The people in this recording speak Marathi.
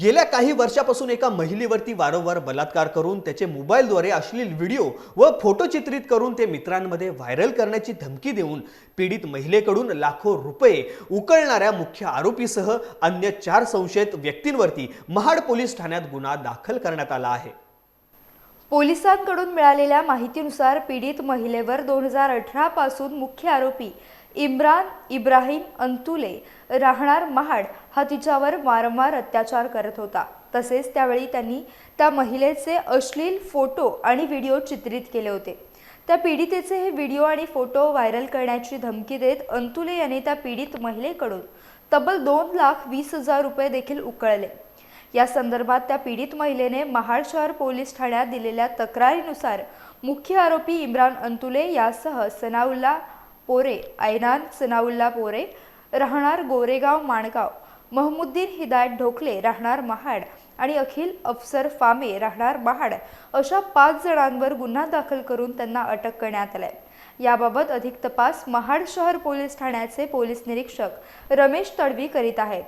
गेल्या काही वर्षापासून एका महिलेवरती वारंवार बलात्कार करून त्याचे मोबाईलद्वारे अश्लील व्हिडिओ व फोटो चित्रित करून ते मित्रांमध्ये व्हायरल करण्याची धमकी देऊन पीडित महिलेकडून लाखो रुपये उकळणाऱ्या मुख्य आरोपीसह अन्य चार संशयित व्यक्तींवरती महाड पोलीस ठाण्यात गुन्हा दाखल करण्यात आला आहे. पोलिसांकडून मिळालेल्या माहितीनुसार पीडित महिलेवर दोन हजार अठरापासून मुख्य आरोपी इम्रान इब्राहिम अंतुले राहणार महाड हा तिच्यावर वारंवार अत्याचार करत होता. तसेच त्यावेळी त्यांनी त्या महिलेचे अश्लील फोटो आणि व्हिडिओ चित्रित केले होते. त्या पीडितेचे हे व्हिडिओ आणि फोटो व्हायरल करण्याची धमकी देत अंतुले यांनी त्या पीडित महिलेकडून तब्बल दोन लाख वीस हजार रुपये देखील उकळले. या संदर्भात त्या पीडित महिलेने महाड शहर पोलीस ठाण्यात दिलेल्या तक्रारीनुसार मुख्य आरोपी इम्रान अंतुले यासह सनाउल्ला पोरे ऐनान सनाउल्ला पोरे राहणार गोरेगाव माणगाव महमुद्दीन हिदायत ढोकले राहणार महाड आणि अखिल अफसर फामे राहणार महाड अशा पाच जणांवर गुन्हा दाखल करून त्यांना अटक करण्यात आलाय. याबाबत अधिक तपास महाड शहर पोलीस ठाण्याचे पोलीस निरीक्षक रमेश तडवी करीत आहेत.